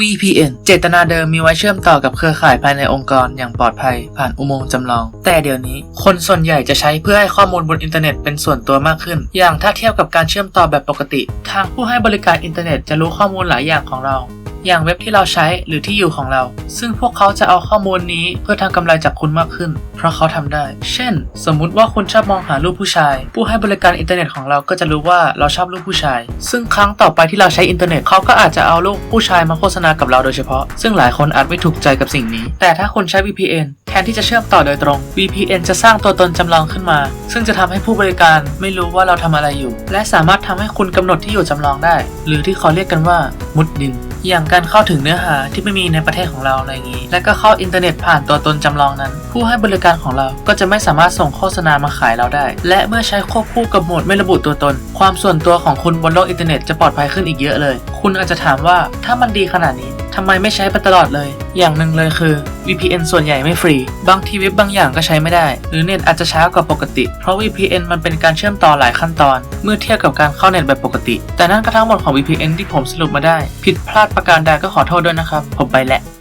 VPN เจตนาเดิมมีไว้เชื่อมต่อกับเครือข่ายภายในองค์กรอย่างปลอดภัย ผ่านอุโมงค์จำลอง แต่เดี๋ยวนี้ คนส่วนใหญ่จะใช้เพื่อให้ข้อมูลบนอินเทอร์เน็ตเป็นส่วนตัวมากขึ้น อย่างถ้าเทียบกับการเชื่อมต่อแบบปกติ ทางผู้ให้บริการอินเทอร์เน็ตจะรู้ข้อมูลหลายอย่างของเรา อย่างเว็บที่เราใช้หรือที่อยู่ของเรา ซึ่งพวกเขาจะเอาข้อมูลนี้เพื่อทำกำไรจากคุณมากขึ้น เพราะเขาทำได้ เช่น สมมุติว่าคุณชอบมองหารูปผู้ชาย ผู้ให้บริการอินเทอร์เน็ตของเราก็จะรู้ว่าเราชอบรูปผู้ชาย ซึ่งครั้งต่อไปที่เราใช้อินเทอร์เน็ตเขาก็อาจจะเอารูปผู้ชายมาโฆษณากับเราโดยเฉพาะ ซึ่งหลายคนอาจไม่ถูกใจกับสิ่งนี้ แต่ถ้าคุณใช้ VPN แทนที่จะเชื่อมต่อโดยตรง VPN จะสร้างตัวตนจำลองขึ้นมา ซึ่งจะทำให้ผู้บริการไม่รู้ว่าเราทำอะไรอยู่ และสามารถทำให้คุณกำหนดที่อยู่จำลองได้ หรือที่เขาเรียกกันว่ามุดดิน อย่างการเข้าถึงเนื้อหาที่ไม่มีในประเทศของเราอะไรอย่างนี้ และก็เข้าอินเทอร์เน็ตผ่านตัวตนจำลองนั้น ผู้ให้บริการของเราก็จะไม่สามารถส่งโฆษณามาขายเราได้ และเมื่อใช้ควบคู่กับโหมดไม่ระบุตัวตน ความส่วนตัวของคุณบนโลกอินเทอร์เน็ตจะปลอดภัยขึ้นอีกเยอะเลย คุณอาจจะถามว่าถ้ามันดีขนาดนี้ ทำไมไม่ใช้ไปตลอดเลย อย่างหนึ่งเลยคือ VPN ส่วนใหญ่ไม่ฟรี บางทีเว็บบางอย่างก็ใช้ไม่ได้ หรือเน็ตอาจจะช้ากว่าปกติ เพราะ VPN มันเป็นการเชื่อมต่อหลายขั้นตอน เมื่อเทียบกับการเข้าเน็ตแบบปกติ แต่นั่นก็ทั้งหมดของ VPN ที่ผมสรุปมาได้ ผิดพลาดประการใดก็ขอโทษด้วยนะครับ ผมไปแล้ว